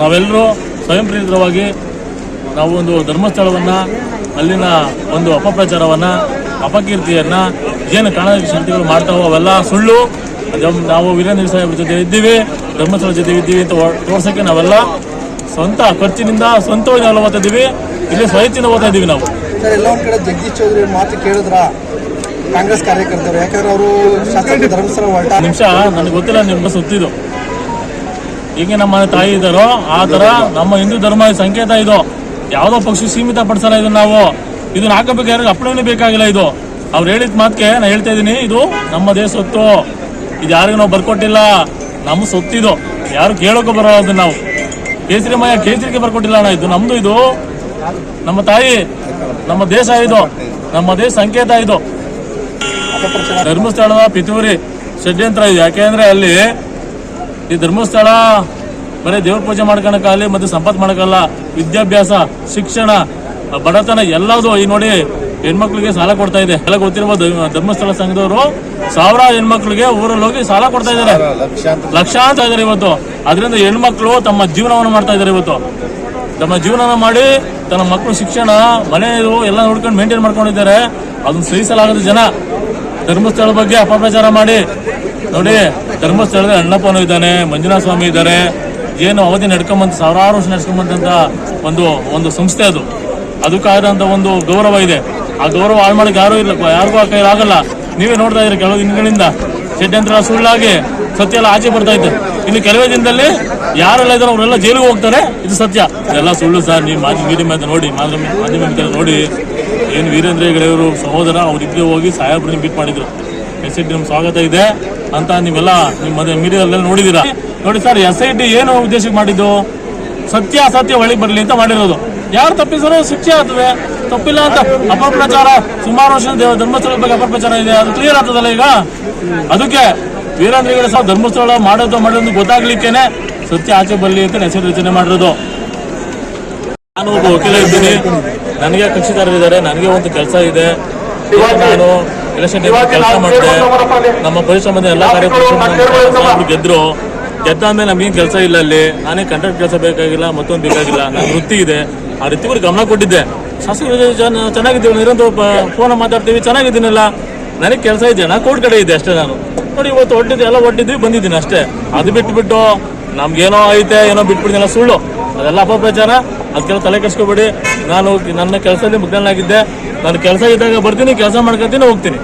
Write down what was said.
ನಾವೆಲ್ಲರೂ ಸ್ವಯಂ ಪ್ರೇರಿತವಾಗಿ ನಾವು ಒಂದು ಧರ್ಮಸ್ಥಳವನ್ನು ಅಲ್ಲಿನ ಒಂದು ಅಪಪ್ರಚಾರವನ್ನು ಅಪಕೀರ್ತಿಯನ್ನು ಏನು ಕಾಣದ ಶಕ್ತಿಗಳು ಮಾಡ್ತಾವೋ ಅವೆಲ್ಲ ಸುಳ್ಳು. ನಾವು ವೀರೇಂದ್ರ ಸಾಹೇಬ್ರ ಜೊತೆ ಇದ್ದೀವಿ ಧರ್ಮಸ್ಥಳ ಜೊತೆ ಇದ್ದೀವಿ ಅಂತ ತೋರ್ಸೋಕ್ಕೆ ನಾವೆಲ್ಲ ಸ್ವಂತ ಖರ್ಚಿನಿಂದ ಸ್ವಂತವಾಗಿ ನಾವೆಲ್ಲ ಓದ್ತಾ ಇದ್ದೀವಿ. ಇಲ್ಲಿ ಸ್ವಯತ್ತಿನ ಓದ್ತಾ ಇದ್ದೀವಿ ನಾವು. ಸರ್ ಎಲ್ಲ ಒಂದು ಕಡೆ ಜಗದೀಶ್ ಚೌಧರಿ ಮಾತು ಕೇಳಿದ್ರ? ಕಾಂಗ್ರೆಸ್ ಕಾರ್ಯಕರ್ತರು ಯಾಕಂದ್ರೆ ಅವರು ಶಾಸಕ ಧರ್ಮಸ್ಥಳ ಹೊರಟ ನಿಮಿಷ ನನಗೆ ಗೊತ್ತಿಲ್ಲ ನಿಮ್ಮ ಸುತ್ತಿದು ಹೀಗೆ ನಮ್ಮ ತಾಯಿ ಇದ್ದಾರೋ, ಆ ಥರ ನಮ್ಮ ಹಿಂದೂ ಧರ್ಮದ ಸಂಕೇತ ಇದು. ಯಾವುದೋ ಪಕ್ಷ ಸೀಮಿತ ಪಡಿಸಲ್ಲ ಇದನ್ನ ನಾವು. ಇದನ್ನ ಹಾಕಬೇಕು ಯಾರಿಗೆ ಅಪ್ಪಣೆ ಬೇಕಾಗಿಲ್ಲ ಇದು. ಅವ್ರು ಹೇಳಿದ ಮಾತಕ್ಕೆ ನಾನು ಹೇಳ್ತಾ ಇದ್ದೀನಿ, ಇದು ನಮ್ಮ ದೇಶ ಸೊತ್ತು. ಇದು ಯಾರಿಗೂ ನಾವು ಬರ್ಕೊಟ್ಟಿಲ್ಲ. ನಮ್ಮ ಸೊತ್ತಿದು ಯಾರು ಕೇಳೋಕೆ ಬರೋಲ್ಲ ಅದನ್ನ ನಾವು. ಕೇಸರಿಮಯ ಕೇಸರಿಗೆ ಬರ್ಕೊಟ್ಟಿಲ್ಲ ಅಣ್ಣ ಇದು, ನಮ್ದು ಇದು. ನಮ್ಮ ತಾಯಿ, ನಮ್ಮ ದೇಶ ಇದು. ನಮ್ಮ ದೇಶ ಸಂಕೇತ ಇದು. ಧರ್ಮಸ್ಥಳದ ಪಿತೂರಿ ಷಡ್ಯಂತ್ರ ಇದು. ಯಾಕೆಂದ್ರೆ ಅಲ್ಲಿ ಈ ಧರ್ಮಸ್ಥಳ ಬರೀ ದೇವ್ರ ಪೂಜೆ ಮಾಡ್ಕೊಳಕ್ಕಾಗಲಿ ಮತ್ತೆ ಸಂಪತ್ತು ಮಾಡೋಕ್ಕಲ್ಲ ವಿದ್ಯಾಭ್ಯಾಸ, ಶಿಕ್ಷಣ, ಬಡತನ ಎಲ್ಲದೂ ಈ ನೋಡಿ ಹೆಣ್ಮಕ್ಳಿಗೆ ಸಾಲ ಕೊಡ್ತಾ ಇದೆ. ಎಲ್ಲ ಗೊತ್ತಿರ್ಬೋದು ಧರ್ಮಸ್ಥಳ ಸಂಘದವರು ಸಾವಿರ ಹೆಣ್ಮಕ್ಳಿಗೆ ಊರಲ್ಲಿ ಹೋಗಿ ಸಾಲ ಕೊಡ್ತಾ ಇದ್ದಾರೆ. ಲಕ್ಷಾಂತ ಇದ್ದಾರೆ ಇವತ್ತು. ಅದರಿಂದ ಹೆಣ್ಮಕ್ಳು ತಮ್ಮ ಜೀವನವನ್ನು ಮಾಡ್ತಾ ಇದ್ದಾರೆ ಇವತ್ತು. ತಮ್ಮ ಜೀವನನ ಮಾಡಿ ತನ್ನ ಮಕ್ಕಳು ಶಿಕ್ಷಣ, ಮನೆ ಎಲ್ಲ ನೋಡ್ಕೊಂಡು ಮೇಂಟೈನ್ ಮಾಡ್ಕೊಂಡಿದ್ದಾರೆ. ಅದನ್ನ ಸಹಿಸಲಾಗದ ಜನ. ಧರ್ಮಸ್ಥಳ ಬಗ್ಗೆ ಅಪಪ್ರಚಾರ ಮಾಡಿ. ನೋಡಿ, ಧರ್ಮಸ್ಥಳದ ಅಣ್ಣಪ್ಪನೂ ಇದ್ದಾನೆ ಮಂಜುನಾಥ ಸ್ವಾಮಿ ಇದ್ದಾರೆ. ಏನು ಅವಧಿ ನಡ್ಕೊಂಬಂತ, ಸಾವಿರಾರು ವರ್ಷ ನಡ್ಕೊಂಬಂತ ಒಂದು ಒಂದು ಸಂಸ್ಥೆ ಅದು. ಅದಕ್ಕಾದಂತ ಒಂದು ಗೌರವ ಇದೆ. ಆ ಗೌರವ ಹಾಳು ಮಾಡಕ್ಕೆ ಯಾರೂ ಇಲ್ಲ, ಯಾರಿಗೂ ಆ ಆಗಲ್ಲ. ನೀವೇ ನೋಡ್ತಾ ಇದ್ದೀರಿ ಕೆಲವು ದಿನಗಳಿಂದ. ಷಡ್ಯಂತ್ರ ಸುಳ್ಳಾಗಿ ಸತ್ಯ ಎಲ್ಲ ಆಚೆ ಬರ್ತಾ ಇತ್ತು. ಇನ್ನು ಕೆಲವೇ ದಿನದಲ್ಲಿ ಯಾರೆಲ್ಲ ಇದ್ದಾರೆ ಅವರೆಲ್ಲ ಜೈಲಿಗೆ ಹೋಗ್ತಾರೆ. ಇದು ಸತ್ಯ. ಇದೆಲ್ಲ ಸುಳ್ಳು ಸರ್, ನೀವು ಮಾಜಿ ಮೀಡಿಯಾ ಅಂತ ನೋಡಿ, ಮಾಧ್ಯಮ ಮಾಧ್ಯಮ ನೋಡಿ. ಏನು ವೀರೇಂದ್ರ ಹೆಗಡೆಯವರು ಸಹೋದರ ಅವ್ರಿಬ್ಬರೇ ಹೋಗಿ ಸಾಹೇಬ್ರನ್ನ ಮೀಟ್ ಮಾಡಿದ್ರು. ಎಸ್ ನಿಮ್ಗೆ ಸ್ವಾಗತ ಇದೆ. ಅಂತ ನೀವೆಲ್ಲ ನಿಮ್ಮ ಮದುವೆ ಮೀಡಿಯಾದಲ್ಲೆಲ್ಲ ನೋಡಿದ್ದೀರಾ ನೋಡಿ ಸರ್ ಎಸ್ ಐ ಟಿ ಏನು ಉದ್ದೇಶಕ್ಕೆ ಮಾಡಿದ್ದು? ಸತ್ಯ ಅಸತ್ಯ ಒಳಗೆ ಬರಲಿ ಅಂತ ಮಾಡಿರೋದು. ಯಾರು ತಪ್ಪಿಸಲು ಶಿಕ್ಷೆ ಆಗ್ತದೆ. ತಪ್ಪಿಲ್ಲ ಅಂತ ಅಪಪ್ರಚಾರ, ಸುಮಾರು ವರ್ಷ ದೇವ ಧರ್ಮಸ್ಥಳದ ಬಗ್ಗೆ ಅಪಪ್ರಚಾರ ಇದೆ. ಅದು ಕ್ಲಿಯರ್ ಆಗ್ತದಲ್ಲ ಈಗ? ಅದಕ್ಕೆ ವೀರೇಂದ್ರ ಹೆಗಡೆ ಸಹ ಧರ್ಮಸ್ಥಳ ಮಾಡೋದು ಮಾಡೋದು ಗೊತ್ತಾಗ್ಲಿಕ್ಕೇನೆ ಸತ್ಯ ಆಚೆ ಬರಲಿ ಅಂತ ಹೆಸರು ರಚನೆ ಮಾಡಿರೋದು. ನಾನು ಒಬ್ಬ ವಕೀಲ ಇದ್ದೀನಿ. ನನಗೆ ಕಕ್ಷಿದಾರರಿದ್ದಾರೆ. ನನಗೆ ಒಂದು ಕೆಲಸ ಇದೆ. ನಾನು ಎಲೆಕ್ಷನ್ ಕೆಲಸ ನಮ್ಮ ಪರಿಶ್ರಮದ ಎಲ್ಲ ಕಾರ್ಯಕ್ರಮ ಗೆದ್ರು. ಗೆದ್ದಾದ್ಮೇಲೆ ನಮಗೇನು ಕೆಲಸ ಇಲ್ಲ ಅಲ್ಲಿ. ನಾನೇ ಕಾಂಟ್ರಾಕ್ಟ್ ಕೆಲಸ ಬೇಕಾಗಿಲ್ಲ ಮತ್ತೊಂದು ಬೇಕಾಗಿಲ್ಲ. ನನ್ನ ವೃತ್ತಿ ಇದೆ. ಆ ವೃತ್ತಿಗೂ ಗಮನ ಕೊಟ್ಟಿದ್ದೆ. ಶಾಸಕರು ಚೆನ್ನಾಗಿದ್ದೀವಿ ನಿರಂತರ ಫೋನ್ ಮಾತಾಡ್ತೀವಿ ಚೆನ್ನಾಗಿದ್ದೀನಲ್ಲ. ನನಗೆ ಕೆಲಸ ಇದೆ ನಾನು ಕೋರ್ಟ್ ಕಡೆ ಇದೆ ಅಷ್ಟೇ ನಾನು. ನೋಡಿ ಇವತ್ತು ಹೊಟ್ಟಿದ್ದೆ ಎಲ್ಲ ಹೊಟ್ಟಿದ್ವಿ ಬಂದಿದ್ದೀನಿ ಅಷ್ಟೇ. ಅದು ಬಿಟ್ಬಿಟ್ಟು ನಮ್ಗೇನೋ ಐತೆ ಏನೋ ಬಿಟ್ಬಿಡ್ತೀನಲ್ಲ ಸುಳ್ಳು. ಅದೆಲ್ಲ ಅಪಪ್ರಚಾರ. ಅದಕ್ಕೆಲ್ಲ ತಲೆ ಕೆಡಿಸ್ಕೊಬೇಡಿ. ನಾನು ನನ್ನ ಕೆಲಸದಲ್ಲಿ ಮುಗ್ನಾಗಿದ್ದೆ ನಾನು ಕೆಲಸ ಇದ್ದಾಗ ಬರ್ತೀನಿ ಕೆಲಸ ಮಾಡ್ಕೊತೀನಿ ಹೋಗ್ತೀನಿ.